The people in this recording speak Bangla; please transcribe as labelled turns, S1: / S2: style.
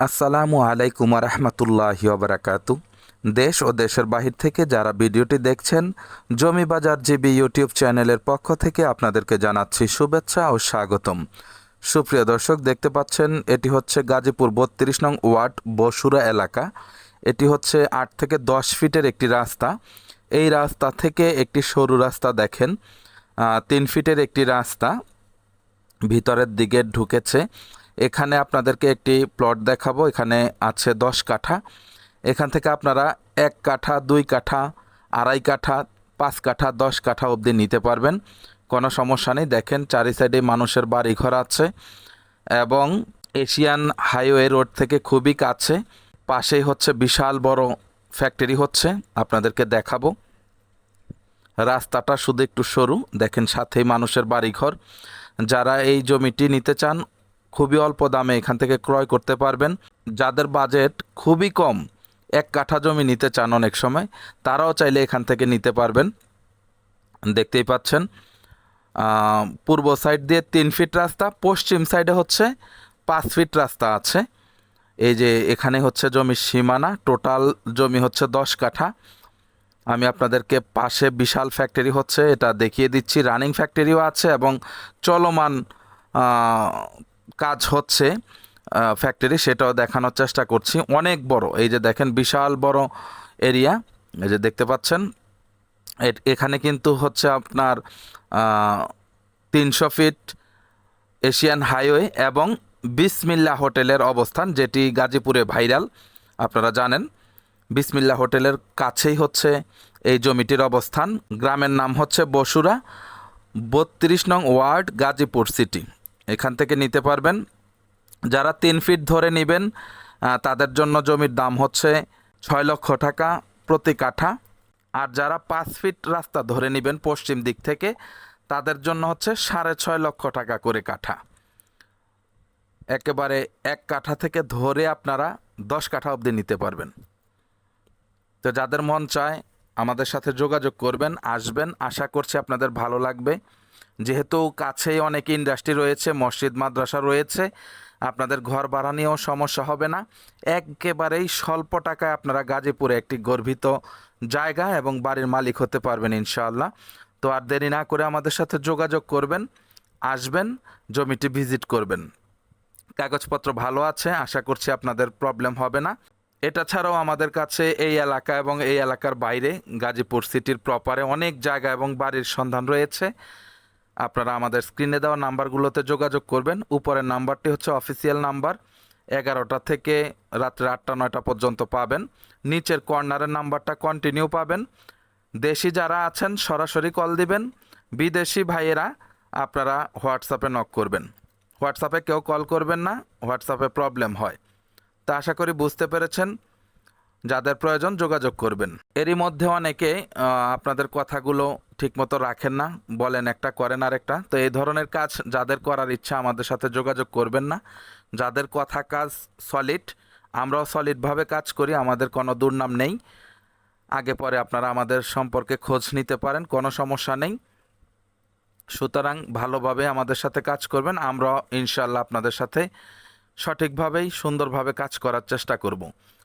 S1: আসসালামু আলাইকুম রহমতুল্লাহ বারাকাতু। দেশ ও দেশের বাহির থেকে যারা ভিডিওটি দেখছেন, জমি বাজার জিবি ইউটিউব চ্যানেলের পক্ষ থেকে আপনাদেরকে জানাচ্ছি শুভেচ্ছা ও স্বাগতম। সুপ্রিয় দর্শক, দেখতে পাচ্ছেন, এটি হচ্ছে গাজীপুর বত্রিশ নং ওয়ার্ড বসুরা এলাকা। এটি হচ্ছে আট থেকে দশ ফিটের একটি রাস্তা। এই রাস্তা থেকে একটি সরু রাস্তা দেখেন তিন ফিটের একটি রাস্তা। ভিতরের দিকে ঢুকেছে। এখানে আপনাদেরকে একটি প্লট দেখাবো। এখানে আছে দশ কাঠা। এখান থেকে আপনারা এক কাঠা, দুই কাঠা, আড়াই কাঠা, পাঁচ কাঠা, দশ কাঠা অবধি নিতে পারবেন। কোনো সমস্যা নেই। দেখেন, চারি সাইডে মানুষের বাড়ি ঘর আছে এবং এশিয়ান হাইওয়ে রোড থেকে খুবই কাছে। পাশেই হচ্ছে বিশাল বড় ফ্যাক্টরি হচ্ছে। আপনাদেরকে দেখাবো। রাস্তাটা শুধু একটু সরু। দেখেন, সাথেই মানুষের বাড়িঘর। যারা এই জমিটি নিতে চান খুবই অল্প দামে এখান থেকে ক্রয় করতে পারবেন। যাদের বাজেট খুবই কম, এক কাঠা জমি নিতে চান অনেক সময়, তারাও চাইলে এখান থেকে নিতে পারবেন। দেখতেই পাচ্ছেন পূর্ব সাইড দিয়ে তিন ফিট রাস্তা, পশ্চিম সাইডে হচ্ছে পাঁচ ফিট রাস্তা আছে। এই যে এখানে হচ্ছে জমির সীমানা, টোটাল জমি হচ্ছে দশ কাঠা। আমি আপনাদেরকে পাশে বিশাল ফ্যাক্টরি হচ্ছে, এটা দেখিয়ে দিচ্ছি। রানিং ফ্যাক্টরিও আছে এবং চলমান কাজ হচ্ছে ফ্যাক্টরি সেটাও দেখানোর চেষ্টা করছি। অনেক বড়, এই যে দেখেন বিশাল বড় এরিয়া এই যে দেখতে পাচ্ছেন। এখানে কিন্তু হচ্ছে আপনার তিনশো ফিট এশিয়ান হাইওয়ে এবং বিসমিল্লা হোটেলের অবস্থান, যেটি গাজীপুরে ভাইরাল, আপনারা জানেন। বিসমিল্লা হোটেলের কাছেই হচ্ছে এই জমিটির অবস্থান। গ্রামের নাম হচ্ছে বসুরা, বত্রিশ নং ওয়ার্ড, গাজীপুর সিটি। এখান থেকে নিতে পারবেন। যারা তিন ফিট ধরে নেবেন তাদের জন্য জমির দাম হচ্ছে ছয় লক্ষ টাকা প্রতি কাঠা। আর যারা পাঁচ ফিট রাস্তা ধরে নেবেন পশ্চিম দিক থেকে, তাদের জন্য হচ্ছে সাড়ে ছয় লক্ষ টাকা করে কাঠা। একেবারে এক কাঠা থেকে ধরে আপনারা দশ কাঠা অবধি নিতে পারবেন। তো যাদের মন চায়, আমাদের সাথে যোগাযোগ করবেন, আসবেন। আশা করছি আপনাদের ভালো লাগবে। যেহেতু কাছেই অনেক ইন্ডাস্ট্রি রয়েছে, মসজিদ, মাদ্রাসা রয়েছে, আপনাদের ঘর ভাড়া নিয়েও সমস্যা হবে না। একেবারেই স্বল্প টাকায় আপনারা গাজীপুরে একটি গর্বিত জায়গা এবং বাড়ির মালিক হতে পারবেন ইনশাআল্লাহ। তো আর দেরি না করে আমাদের সাথে যোগাযোগ করবেন, আসবেন, জমিটি ভিজিট করবেন। কাগজপত্র ভালো আছে, আশা করছি আপনাদের প্রবলেম হবে না। এটা ছাড়াও আমাদের কাছে এই এলাকা এবং এই এলাকার বাইরে গাজীপুর সিটির প্রপারে অনেক জায়গা এবং বাড়ির সন্ধান রয়েছে। আপনারা আমাদের স্ক্রিনে দেওয়া নাম্বারগুলোতে যোগাযোগ করবেন। উপরের নাম্বারটি হচ্ছে অফিসিয়াল নাম্বার। এগারোটা থেকে রাত্রে আটটা, নয়টা পর্যন্ত পাবেন। নিচের কর্নারের নাম্বারটা কন্টিনিউ পাবেন। দেশি যারা আছেন, সরাসরি কল দিবেন। বিদেশি ভাইয়েরা, আপনারা হোয়াটসঅ্যাপে নক করবেন। হোয়াটসঅ্যাপে কেউ কল করবেন না হোয়াটসঅ্যাপে প্রবলেম হয়। তা আশা করি বুঝতে পেরেছেন। যাদের প্রয়োজন যোগাযোগ করবেন। এরই মধ্যে অনেকে আপনাদের কথাগুলো ঠিকমতো রাখেন না, বলেন একটা, করেন আর একটা তো এই ধরনের কাজ যাদের করার ইচ্ছা আমাদের সাথে যোগাযোগ করবেন না। যাদের কথা কাজ সলিড আমরাও সলিডভাবে কাজ করি, আমাদের কোনো দুর্নাম নেই। আগে পরে আপনারা আমাদের সম্পর্কে খোঁজ নিতে পারেন, কোনো সমস্যা নেই। সুতরাং ভালোভাবে আমাদের সাথে কাজ করবেন আমরা ইনশাল্লাহ আপনাদের সাথে সঠিকভাবেই, সুন্দরভাবে কাজ করার চেষ্টা করব।